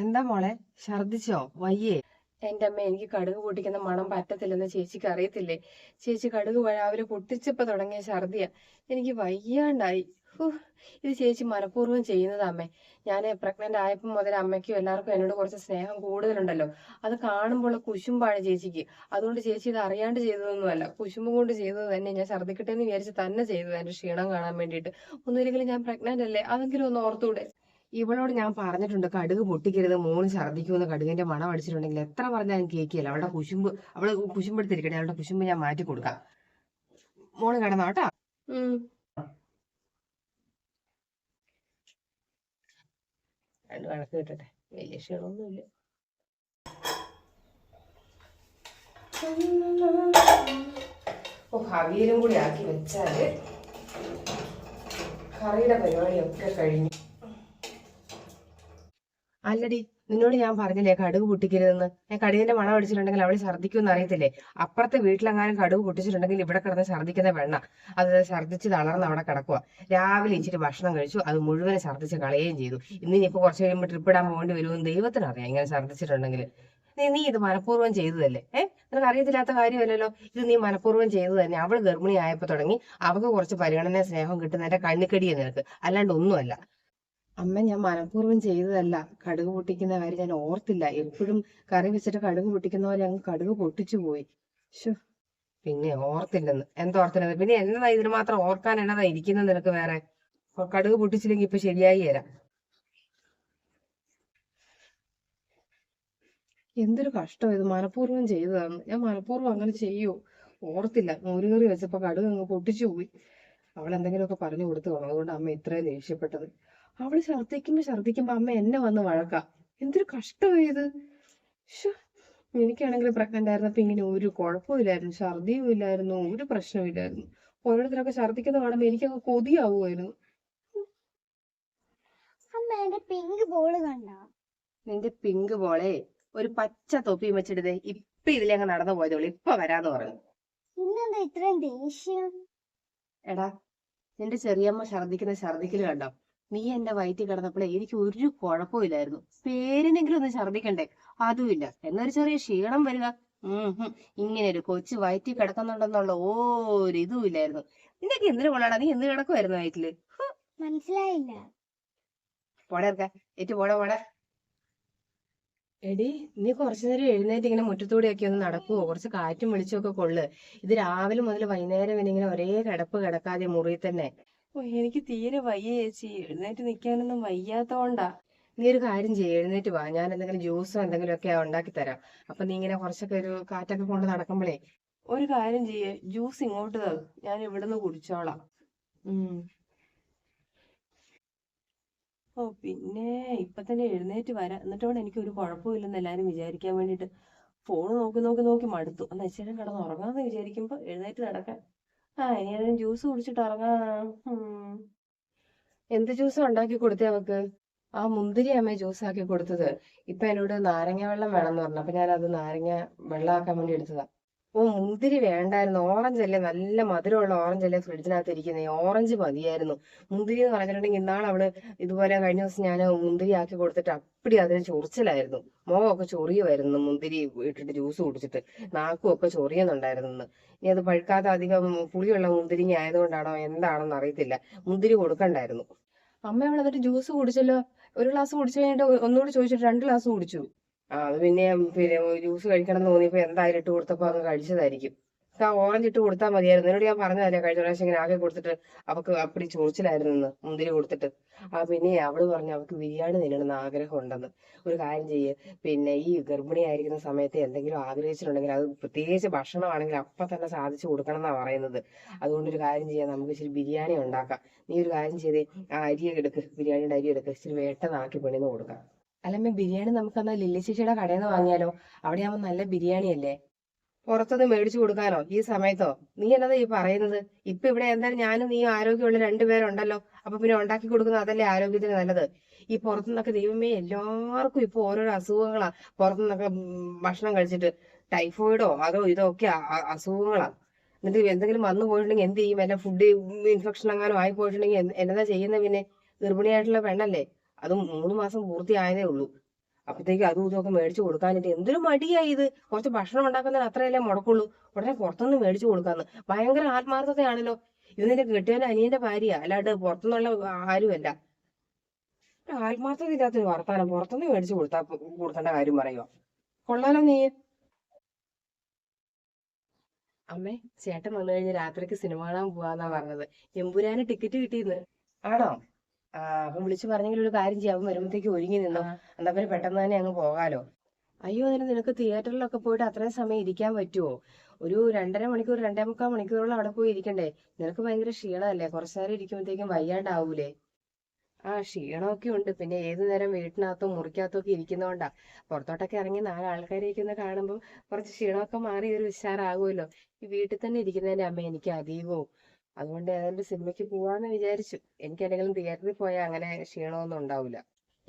എന്താ മോളെ? ഛർദിച്ചോ വയ്യേ? എന്റെ അമ്മ എനിക്ക് കടുക് പൊട്ടിക്കുന്ന മണം പറ്റത്തില്ലെന്ന് ചേച്ചിക്ക് അറിയത്തില്ലേ? ചേച്ചി കടുക് രാവിലെ പൊട്ടിച്ചപ്പോ തുടങ്ങിയ ഛർദിയാ എനിക്ക് വയ്യാണ്ടായി. ഇത് ചേച്ചി മനഃപൂർവം ചെയ്യുന്നതാ ഞാൻ പ്രഗ്നന്റ് ആയപ്പോൾ മുതൽ അമ്മയ്ക്കും എല്ലാവർക്കും എന്നോട് കുറച്ച് സ്നേഹം കൂടുതലുണ്ടല്ലോ. അത് കാണുമ്പോൾ കുശുമ്പാണ് ചേച്ചിക്ക്. അതുകൊണ്ട് ചേച്ചി ഇത് അറിയാണ്ട് ചെയ്തതൊന്നുമല്ല. കുശുമ്പ് കൊണ്ട് ചെയ്തത് തന്നെ. ഞാൻ ഛർദിക്കട്ടെ എന്ന് വിചാരിച്ച് തന്നെ ചെയ്തത്. എന്റെ ക്ഷീണം കാണാൻ വേണ്ടിയിട്ട്. ഒന്നുമില്ലെങ്കിലും ഞാൻ പ്രഗ്നന്റ് അല്ലേ? അതെങ്കിലും ഒന്ന് ഓർത്തൂടെ ഇവളോട് ഞാൻ പറഞ്ഞിട്ടുണ്ട് കടുക് പൊട്ടിക്കരുത് മോൾ ഛർദ്ദിക്കുമെന്ന് കടുകിന്റെ മണം അടിച്ചിട്ടുണ്ടെങ്കിൽ എത്ര പറഞ്ഞാലും കേൾക്കില്ല. അവളുടെ കുശുമ്പ് അവൾ കുശുമ്പെടുത്തിരിക്കട്ടെ അവളുടെ കുശുമ്പ് ഞാൻ മാറ്റി കൊടുക്കാം. മോൾ കിടന്നോ കേട്ടോ. രണ്ട് കണക്ക് കിട്ടട്ടെ. വലിയ ക്ഷീണമൊന്നുമില്ല. ഓ അവിയലും കൂടി ആക്കി വെച്ചാൽ കറിയുടെ പരിപാടിയൊക്കെ കഴിഞ്ഞു. അല്ലടി നിന്നോട് ഞാൻ പറഞ്ഞില്ലേ കടുക് പൊട്ടിക്കരുതെന്ന്? ഞാൻ കടുകിന്റെ മണം അടിച്ചിട്ടുണ്ടെങ്കിൽ അവൾ ഛർദ്ദിക്കുമെന്ന് അറിയത്തില്ലേ? അപ്പുറത്തെ വീട്ടിലെങ്ങാനും കടുക് പൊട്ടിച്ചിട്ടുണ്ടെങ്കിൽ ഇവിടെ കിടന്ന് ഛർദ്ദിക്കുന്ന വെണ്ണ. അത് ഛർദ്ദിച്ച് തളർന്ന് അവിടെ കിടക്കുക രാവിലെ ഇച്ചിരി ഭക്ഷണം കഴിച്ചു അത് മുഴുവൻ ഛർദ്ദിച്ച് കളയുകയും ചെയ്തു. ഇന്ന് ഇനിയിപ്പോ കുറച്ച് കഴിയുമ്പോൾ ട്രിപ്പ് ഇടാൻ പോകേണ്ടി വരുമെന്ന് ദൈവത്തിനറിയാം ഇങ്ങനെ ഛർദ്ദിച്ചിട്ടുണ്ടെങ്കിൽ നീ നീ ഇത് മനഃപൂർവം ചെയ്തതല്ലേ? ഏഹ് നിനക്ക് അറിയത്തില്ലാത്ത കാര്യമല്ലല്ലോ. ഇത് നീ മനഃപൂർവം ചെയ്തു തന്നെ. അവൾ ഗർഭിണി ആയപ്പോ തുടങ്ങി അവൾക്ക് കുറച്ച് പരിഗണന സ്നേഹം കിട്ടുന്നതിന്റെ കണ്ണിക്കടിയെ നിനക്ക്. അല്ലാണ്ട് ഒന്നുമല്ല. അമ്മ ഞാൻ മനഃപൂർവം ചെയ്തതല്ല. കടുക് പൊട്ടിക്കുന്ന കാര്യം ഞാൻ ഓർത്തില്ല. എപ്പോഴും കറി വെച്ചിട്ട് കടുക് പൊട്ടിക്കുന്ന പോലെ അങ്ങ് കടുക് പൊട്ടിച്ചു പോയി. ശോ പിന്നെ ഓർത്തില്ലെന്ന്. എന്തോർത്തില്ലെന്ന് പിന്നെ എന്നതാ ഇതിന് മാത്രം ഓർക്കാൻ എന്നതാ ഇരിക്കുന്നത് നിനക്ക് വേറെ? കടുക് പൊട്ടിച്ചില്ലെങ്കിൽ ഇപ്പൊ ശരിയായി തരാം എന്തൊരു കഷ്ടം ഇത്. മനഃപൂർവം ചെയ്തതാണ് ഞാൻ മനഃപൂർവം അങ്ങനെ ചെയ്യൂ? ഓർത്തില്ല. മോരുകറി വെച്ചപ്പോ കടുക് അങ്ങ് പൊട്ടിച്ചു പോയി. അവൾ എന്തെങ്കിലുമൊക്കെ പറഞ്ഞു കൊടുത്തു. കാണും അതുകൊണ്ട് അമ്മ ഇത്രയും ദേഷ്യപ്പെട്ടത്. അവൾ ഛർദ്ദിക്കുമ്പോ ഛർദ്ദിക്കുമ്പോ അമ്മ എന്നെ വന്ന് വഴക്കാം. എന്തൊരു കഷ്ടമായത്. എനിക്കാണെങ്കിൽ പ്രഗ്നന്റ് ആയിരുന്നപ്പോ ഇങ്ങനെ ഒരു കുഴപ്പമില്ലായിരുന്നു. ഛർദിയും ഇല്ലായിരുന്നു. ഒരു പ്രശ്നമില്ലായിരുന്നു ഓരോരുത്തരൊക്കെ ഛർദ്ദിക്കുന്ന കാണുമ്പോ എനിക്കൊക്കെ കൊതിയാവുമായിരുന്നു. അമ്മ എന്റെ പിങ്ക് ബോൾ കണ്ടോ? നിന്റെ പിങ്ക് ബോളെ ഒരു പച്ച തൊപ്പിയും വെച്ചിട്ട് ഇപ്പൊ ഇതിലങ്ങ് നടന്നു പോയതേ ഉള്ളൂ. ഇപ്പൊ വരാന്ന് പറഞ്ഞു. ഇന്നെന്താ ഇത്രയും ദേഷ്യം? എടാ നിന്റെ ചെറിയമ്മ ഛർദിക്കുന്ന ഛർദിക്കൽ കണ്ടോ? നീ എന്റെ വയറ്റിൽ കിടന്നപ്പോഴേ എനിക്ക് ഒരു കുഴപ്പമില്ലായിരുന്നു പേരിനെങ്കിലും ഒന്ന് ഛർദ്ദിക്കണ്ടേ? അതുമില്ല. എന്നൊരു ചെറിയ ക്ഷീണം വരിക. ഉം ഇങ്ങനെ ഒരു കൊച്ചു വയറ്റിൽ കിടക്കുന്നുണ്ടെന്നുള്ള ഒരു ഇതും ഇല്ലായിരുന്നു. നിനക്ക് എന്തിനു കൊള്ളാടാ നീ എന്ത് കിടക്കുമായിരുന്നു വയറ്റിൽ മനസ്സിലായില്ല. പോടെ ഇറക്ക ഏറ്റു പോടെ പോടെ. എടി നീ കുറച്ചു നേരം എഴുന്നേറ്റ് ഇങ്ങനെ മുറ്റത്തൂടെയൊക്കെ ഒന്ന് നടക്കുവോ? കുറച്ച് കാറ്റും വെളിച്ചമൊക്കെ കൊള്ളു. ഇത് രാവിലെ മുതൽ വൈകുന്നേരം വരെ ഇങ്ങനെ ഒരേ കിടപ്പ് കിടക്കാതെ മുറിയിൽ തന്നെ. ഓ എനിക്ക് തീരെ വയ്യ ചേച്ചി. എഴുന്നേറ്റ് നിൽക്കാനൊന്നും വയ്യാത്തോണ്ടാ. നീ ഒരു കാര്യം ചെയ്യ്. എഴുന്നേറ്റ് വാ. ഞാൻ എന്തെങ്കിലും ജ്യൂസോ എന്തെങ്കിലും ഒക്കെ ഉണ്ടാക്കി തരാം. അപ്പൊ നീ ഇങ്ങനെ കുറച്ചൊക്കെ ഒരു കാറ്റൊക്കെ കൊണ്ട് നടക്കുമ്പോഴേ ഒരു കാര്യം ചെയ്യ്. ജ്യൂസ് ഇങ്ങോട്ട് തരും. ഞാൻ ഇവിടുന്ന് കുടിച്ചോളാം. ഓ പിന്നെ ഇപ്പൊ തന്നെ എഴുന്നേറ്റ് വരാം. എന്നിട്ടോടെ എനിക്ക് ഒരു കുഴപ്പമില്ലെന്ന് എല്ലാരും വിചാരിക്കാൻ വേണ്ടിട്ട് ഫോൺ നോക്കി നോക്കി നോക്കി മടുത്തു. അന്ന് അച്ഛനും കിടന്ന് ഉറങ്ങാന്ന് വിചാരിക്കുമ്പോ എഴുന്നേറ്റ് നടക്കാൻ. ആ ഇനി ഏതെങ്കിലും ജ്യൂസ് കുടിച്ചിട്ട് ഉറങ്ങാം. ഉം. എന്ത് ജ്യൂസ് ഉണ്ടാക്കി കൊടുത്തേ അവക്ക്? ആ മുന്തിരി അമ്മ ജ്യൂസ് ആക്കി കൊടുത്തത്. ഇപ്പൊ എന്നോട് നാരങ്ങ വെള്ളം വേണമെന്ന് പറഞ്ഞു. അപ്പൊ ഞാൻ അത് നാരങ്ങ വെള്ളമാക്കാൻ വേണ്ടി എടുത്തതാ. ഓ മുന്തിരി വേണ്ടായിരുന്നു. ഓറഞ്ച് അല്ലേ? നല്ല മധുരമുള്ള ഓറഞ്ച് അല്ലേ ഫ്രിഡ്ജിനകത്ത് ഇരിക്കുന്നത് ഓറഞ്ച് മതിയായിരുന്നു. മുന്തിരി എന്ന് പറഞ്ഞിട്ടുണ്ടെങ്കിൽ ഇന്നാൾ അവൾ ഇതുപോലെ കഴിഞ്ഞ ദിവസം ഞാൻ മുന്തിരി ആക്കി കൊടുത്തിട്ട് അപ്പടി അതിന് ചൊറിച്ചിലായിരുന്നു. മുഖമൊക്കെ ചൊറിയുമായിരുന്നു മുന്തിരി ഇട്ടിട്ട് ജ്യൂസ് കുടിച്ചിട്ട്. നാക്കും ഒക്കെ ചൊറിയുന്നുണ്ടായിരുന്നു ഇനി അത് പഴുക്കാത്ത അധികം പുളിയുള്ള മുന്തിരിങ്ങ ആയതുകൊണ്ടാണോ എന്താണെന്ന് അറിയത്തില്ല. മുന്തിരി കൊടുക്കണ്ടായിരുന്നു. അമ്മ അവൾ എന്നിട്ട് ജ്യൂസ് കുടിച്ചല്ലോ? ഒരു ഗ്ലാസ് കുടിച്ചു കഴിഞ്ഞിട്ട് ഒന്നുകൂടി ചോദിച്ചിട്ട് രണ്ട് ഗ്ലാസ് കുടിച്ചു. അത് പിന്നെ പിന്നെ ജ്യൂസ് കഴിക്കണം എന്ന് തോന്നിയപ്പോൾ എന്തായാലും ഇട്ട് കൊടുത്തപ്പോൾ അങ്ങ് കഴിച്ചതായിരിക്കും. ആ ഓറഞ്ച് ഇട്ട് കൊടുത്താൽ മതിയായിരുന്നു. എന്നോട് ഞാൻ പറഞ്ഞതല്ലേ കഴിഞ്ഞ പ്രാവശ്യം ഇങ്ങനെ ആകെ കൊടുത്തിട്ട് അവക്ക് അപ്പടി ചൊറിച്ചിലായിരുന്നു ഇന്ന് മുന്തിരി കൊടുത്തിട്ട്. ആ പിന്നെ അവൾ പറഞ്ഞു അവക്ക് ബിരിയാണി തിന്നണമെന്ന് ആഗ്രഹം ഉണ്ടെന്ന്. ഒരു കാര്യം ചെയ്യ്. പിന്നെ ഈ ഗർഭിണി ആയിരിക്കുന്ന സമയത്ത് എന്തെങ്കിലും ആഗ്രഹിച്ചിട്ടുണ്ടെങ്കിൽ അത് പ്രത്യേകിച്ച് ഭക്ഷണമാണെങ്കിൽ അപ്പം തന്നെ സാധിച്ചു കൊടുക്കണം എന്നാണ് പറയുന്നത്. അതുകൊണ്ട് ഒരു കാര്യം ചെയ്യാം. നമുക്ക് ഇച്ചിരി ബിരിയാണി ഉണ്ടാക്കാം. നീ ഒരു കാര്യം ചെയ്തേ ആ അരിയൊക്കെ എടുക്ക് ബിരിയാണിയുടെ അരി എടുക്ക്. ഇച്ചിരി വേട്ടനാക്കി പെണ്ണിന്ന് കൊടുക്കാം. അല്ലമ്മ ബിരിയാണി നമുക്ക് എന്നാൽ ലില്ലി ചേച്ചിയുടെ കടയിൽ നിന്ന് വാങ്ങിയാലോ? അവിടെ ആവുമ്പോ നല്ല ബിരിയാണി അല്ലേ പുറത്തുനിന്ന് മേടിച്ചു കൊടുക്കാനോ ഈ സമയത്തോ? നീ എന്നതാ ഈ പറയുന്നത്? ഇപ്പൊ ഇവിടെ എന്തായാലും ഞാനും നീ ആരോഗ്യമുള്ള രണ്ടുപേരുണ്ടല്ലോ അപ്പൊ പിന്നെ ഉണ്ടാക്കി കൊടുക്കുന്നത് അതല്ലേ ആരോഗ്യത്തിന് നല്ലത്? ഈ പുറത്തുനിന്നൊക്കെ ദൈവമേ എല്ലാവർക്കും ഇപ്പൊ ഓരോരോ അസുഖങ്ങളാ. പുറത്തുനിന്നൊക്കെ ഭക്ഷണം കഴിച്ചിട്ട് ടൈഫോയിഡോ അതോ ഇതോ ഒക്കെ അസുഖങ്ങളാ. എന്നിട്ട് എന്തെങ്കിലും വന്നു പോയിട്ടുണ്ടെങ്കിൽ എന്ത് ചെയ്യും? വല്ല ഫുഡ് ഇൻഫെക്ഷൻ എങ്ങാനും ആയി പോയിട്ടുണ്ടെങ്കിൽ എന്നതാ ചെയ്യുന്നത് പിന്നെ? ഗർഭിണിയായിട്ടുള്ള പെണ്ണല്ലേ? അതും മൂന്ന് മാസം പൂർത്തിയായതേ ഉള്ളൂ. അപ്പത്തേക്ക് അതും ഇതൊക്കെ മേടിച്ചു കൊടുക്കാനിട്ട് എന്തൊരു മടിയായി ഇത്. കുറച്ച് ഭക്ഷണം ഉണ്ടാക്കുന്നതിന് അത്രയല്ലേ മുടക്കുള്ളൂ. ഉടനെ പുറത്തുനിന്ന് മേടിച്ചു കൊടുക്കാന്ന്. ഭയങ്കര ആത്മാർത്ഥതയാണല്ലോ. ഇത് നിന്റെ കെട്ടിയവന്റെ അനിയന്റെ ഭാര്യ അല്ലാണ്ട് പുറത്തുനിന്നുള്ള ആരുമല്ല. ആത്മാർത്ഥത ഇല്ലാത്തൊരു വർത്താനം. പുറത്തുനിന്ന് മേടിച്ചു കൊടുത്താ കൊടുക്കേണ്ട കാര്യം പറയുക കൊള്ളാലോ നീ അമ്മേ ചേട്ടൻ വന്നു കഴിഞ്ഞ് രാത്രിക്ക് സിനിമ കാണാൻ പോവാന്നാ പറഞ്ഞത്. എമ്പുരാന് ടിക്കറ്റ് കിട്ടിയെന്ന്. ആണോ? അപ്പം വിളിച്ചു പറഞ്ഞെങ്കിൽ ഒരു കാര്യം ചെയ്യാം. വരുമ്പോഴത്തേക്ക് ഒരുങ്ങി നിന്നോ. എന്നാ പിന്നെ പെട്ടെന്ന് തന്നെ അങ്ങ് പോകാലോ. അയ്യോ അതിന് നിനക്ക് തിയേറ്ററിലൊക്കെ പോയിട്ട് അത്രയും സമയം ഇരിക്കാൻ പറ്റുമോ ഒരു രണ്ടര മണിക്കൂർ രണ്ടേ മുക്കാൽ മണിക്കൂറോളം അവിടെ പോയി ഇരിക്കണ്ടേ? നിനക്ക് ഭയങ്കര ക്ഷീണമല്ലേ? കുറച്ചു നേരം ഇരിക്കുമ്പോഴത്തേക്കും വയ്യാണ്ടാവൂലേ? ആ ക്ഷീണമൊക്കെ ഉണ്ട്. പിന്നെ ഏതു നേരം വീട്ടിനകത്തും മുറിക്കകത്തും ഒക്കെ ഇരിക്കുന്നോണ്ടാ. പുറത്തോട്ടൊക്കെ ഇറങ്ങി നാല് ഒന്ന് കാണുമ്പോൾ കുറച്ച് ക്ഷീണമൊക്കെ മാറി ഒരു ഉഷാറാകുമല്ലോ. ഈ വീട്ടിൽ തന്നെ ഇരിക്കുന്നതിന്റെ അമ്മ എനിക്ക് അധികവും അതുകൊണ്ട് ഏതായാലും സിനിമയ്ക്ക് പോവാന്ന് വിചാരിച്ചു. എനിക്ക് ഏതെങ്കിലും തിയേറ്ററിൽ പോയാൽ അങ്ങനെ ക്ഷീണമൊന്നും ഉണ്ടാവില്ല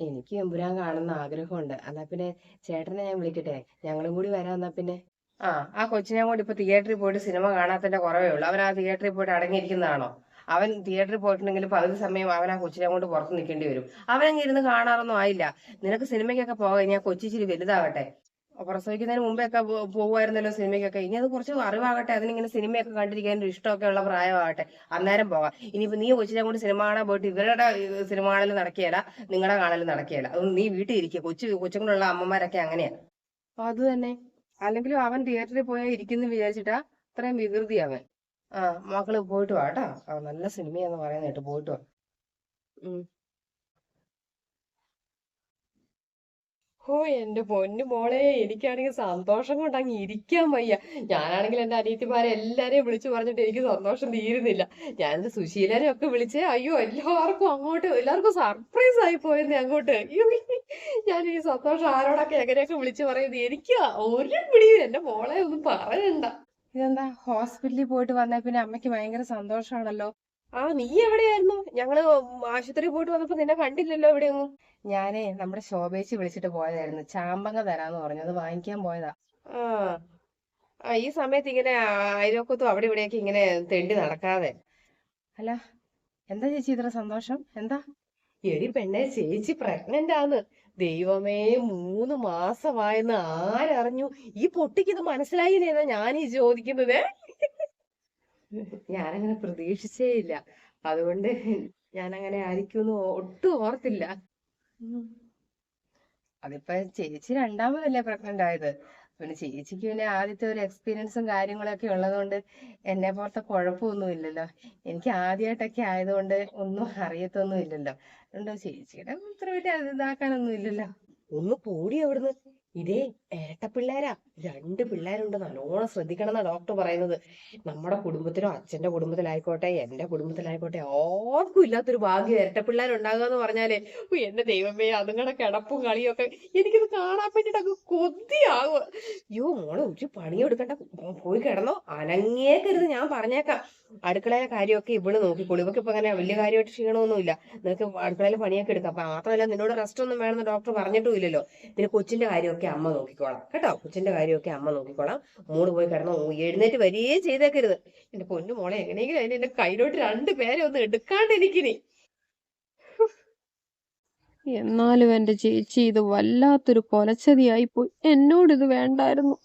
എനിക്ക് എമ്പുരാൻ കാണുന്ന ആഗ്രഹമുണ്ട്. എന്നാ പിന്നെ ചേട്ടനെ ഞാൻ വിളിക്കട്ടെ? ഞങ്ങളും കൂടി വരാം എന്നാ പിന്നെ. ആ ആ കൊച്ചിനെ കൂടി ഇപ്പൊ തിയേറ്ററിൽ പോയിട്ട് സിനിമ കാണാത്തതിന്റെ കുറവേ ഉള്ളൂ. അവൻ ആ തിയേറ്ററിൽ പോയിട്ട് അടങ്ങിയിരിക്കുന്നതാണോ? അവൻ തിയേറ്ററിൽ പോയിട്ടുണ്ടെങ്കിൽ പകുതി സമയം അവൻ ആ കൊച്ചിനെ കൊണ്ട് പുറത്ത് നിൽക്കേണ്ടി വരും. അവനങ്ങ് ഇരുന്ന് കാണാറൊന്നും ആയില്ല. നിനക്ക് സിനിമയ്ക്കൊക്കെ പോകാൻ ഞാൻ കൊച്ചിച്ചിരി വലുതാവട്ടെ പ്രസവിക്കുന്നതിന് മുമ്പേ ഒക്കെ പോകുമായിരുന്നല്ലോ സിനിമയ്ക്കൊക്കെ. ഇനി അത് കുറച്ച് അറിവാകട്ടെ. അതിനിങ്ങനെ സിനിമയൊക്കെ കണ്ടിരിക്കാൻ ഇഷ്ടമൊക്കെ ഉള്ള പ്രായമാകട്ടെ. അന്നേരം പോകാം. ഇനിയിപ്പോ നീ കൊച്ചിനെ കൊണ്ട് സിനിമ കാണാൻ പോയിട്ട് ഇവരുടെ സിനിമ കാണൽ നടക്കുകയില്ല നിങ്ങളുടെ കാണൽ നടക്കുകയില്ല അതുകൊണ്ട് നീ വീട്ടിൽ ഇരിക്കുക കൊച്ചു കൊച്ചുകൊണ്ടുള്ള അമ്മമാരൊക്കെ അങ്ങനെയാ. അപ്പൊ അത് തന്നെ. അല്ലെങ്കിലും അവൻ തിയേറ്ററിൽ പോയാൽ ഇരിക്കുന്നു വിചാരിച്ചിട്ടാ അത്രയും വികൃതി അവൻ. ആ മക്കൾ പോയിട്ട് വാട്ടാ നല്ല സിനിമയാന്ന് പറയുന്ന കേട്ട് പോയിട്ട് വാ. ഓ എന്റെ പൊന്നു മോളെ എനിക്കാണെങ്കിൽ സന്തോഷം കൊണ്ട് അങ്ങ് ഇരിക്കാൻ വയ്യ. ഞാനാണെങ്കിൽ എന്റെ അനിയത്തിമാരെ എല്ലാരെയും വിളിച്ചു പറഞ്ഞിട്ട് എനിക്ക് സന്തോഷം തീരുന്നില്ല. ഞാൻ എന്റെ സുശീലനെ ഒക്കെ വിളിച്ചേ അയ്യോ എല്ലാവർക്കും അങ്ങോട്ട് എല്ലാവർക്കും സർപ്രൈസ് ആയി പോയെന്നെ അങ്ങോട്ട്. ഞാൻ ഈ സന്തോഷം ആരോടൊക്കെ എങ്ങനെയൊക്കെ വിളിച്ചു പറയുന്നത്? എനിക്ക് ഒരു പിടിയും എന്റെ മോളെ ഒന്നും പറയണ്ട. ഇതെന്താ ഹോസ്പിറ്റലിൽ പോയിട്ട് വന്നേ പിന്നെ അമ്മയ്ക്ക് ഭയങ്കര സന്തോഷാണല്ലോ ആ നീ എവിടെയായിരുന്നു? ഞങ്ങൾ ആശുപത്രി പോയിട്ട് വന്നപ്പോ നിന്നെ കണ്ടില്ലല്ലോ എവിടെയൊന്നും ഞാനേ നമ്മുടെ ശോഭേച്ചി വിളിച്ചിട്ട് പോയതായിരുന്നു. ചാമ്പങ്ങ തരാന്ന് പറഞ്ഞു. അത് വാങ്ങിക്കാൻ പോയതാ. ആ ഈ സമയത്ത് ഇങ്ങനെ അയലോക്കത്തും അവിടെ ഇവിടെയൊക്കെ ഇങ്ങനെ തെണ്ടി നടക്കാതെ. അല്ല എന്താ ചേച്ചി ഇത്ര സന്തോഷം? എന്താ? എടി പെണ്ണെ ചേച്ചി പ്രഗ്നന്റ് ആന്ന്. ദൈവമേ മൂന്ന് മാസമായെന്ന് ആരറിഞ്ഞു? ഈ പൊട്ടിക്ക് ഇത് മനസ്സിലായില്ലേന്നാ ഞാൻ ഈ ചോദിക്കുന്നത് ഞാനങ്ങനെ പ്രതീക്ഷിച്ചേ ഇല്ല. അതുകൊണ്ട് ഞാൻ അങ്ങനെ ആയിരിക്കുമെന്ന് ഒട്ടും ഓർത്തില്ല. അതിപ്പോ ചേച്ചി രണ്ടാമതല്ലേ പ്രഗ്നന്റ് ആയത്. പിന്നെ ചേച്ചിക്ക് പിന്നെ ആദ്യത്തെ ഒരു എക്സ്പീരിയൻസും കാര്യങ്ങളൊക്കെ ഉള്ളതുകൊണ്ട് എന്നെ പോലത്തെ കുഴപ്പമൊന്നും ഇല്ലല്ലോ. എനിക്ക് ആദ്യമായിട്ടൊക്കെ ആയതുകൊണ്ട് ഒന്നും അറിയത്തൊന്നും ഇല്ലല്ലോ. അതുകൊണ്ട് ചേച്ചിയുടെ ഇത്ര വലിയ ഇതാക്കാനൊന്നും ഇല്ലല്ലോ. ഒന്ന് കൂടി അവിടുന്ന്. ഇതേ ഇരട്ട പിള്ളേരാ. രണ്ട് പിള്ളേരുണ്ട്. നല്ലോണം ശ്രദ്ധിക്കണം എന്നാ ഡോക്ടർ പറയുന്നത്. നമ്മുടെ കുടുംബത്തിലോ അച്ഛന്റെ കുടുംബത്തിലായിക്കോട്ടെ എന്റെ കുടുംബത്തിലായിക്കോട്ടെ ആർക്കും ഇല്ലാത്തൊരു ഭാഗ്യം ഇരട്ട പിള്ളേരുണ്ടാകുക എന്ന് പറഞ്ഞാലേ എന്റെ ദൈവമേ അതുങ്ങളുടെ കിടപ്പും കളിയും ഒക്കെ എനിക്കിത് കാണാൻ വേണ്ടിട്ട് അങ്ങ് കൊതിയാവുക. അയ്യോ മോളെ ഒരു പണിയെടുക്കണ്ട. പോയി കിടന്നോ. അനങ്ങേക്കരുത് ഞാൻ പറഞ്ഞേക്കാം. അടുക്കളയിലെ കാര്യമൊക്കെ ഇവൾ നോക്കിക്കോളൂ ഇവക്ക് ഇപ്പൊ അങ്ങനെ വലിയ കാര്യമായിട്ട് ക്ഷീണമൊന്നുമില്ല. നിനക്ക് അടുക്കളയിലെ പണിയൊക്കെ എടുക്കാം. അപ്പൊ മാത്രമല്ല നിന്നോട് റെസ്റ്റ് ഒന്നും വേണമെന്ന് ഡോക്ടർ പറഞ്ഞിട്ടുമില്ലല്ലോ. പിന്നെ കൊച്ചിന്റെ കാര്യമൊക്കെ. അമ്മ നോക്കിക്കോളാം. കേട്ടോ? കൊച്ചിന്റെ കാര്യമൊക്കെ അമ്മ നോക്കിക്കോളാം. മൂട് പോയി കിടന്നോ എഴുന്നേറ്റ് വരികയേ ചെയ്തേക്കരുത്. എന്റെ പൊന്നു മോളെ എങ്ങനെയെങ്കിലും അതിന് എന്റെ കയ്യിലോട്ട് രണ്ട് പേരെ ഒന്ന് എടുക്കാണ്ട് എനിക്കിനി. എന്നാലും എന്റെ ചേച്ചി ഇത് വല്ലാത്തൊരു കൊലച്ചതിയായി പോയി. എന്നോട് ഇത് വേണ്ടായിരുന്നു.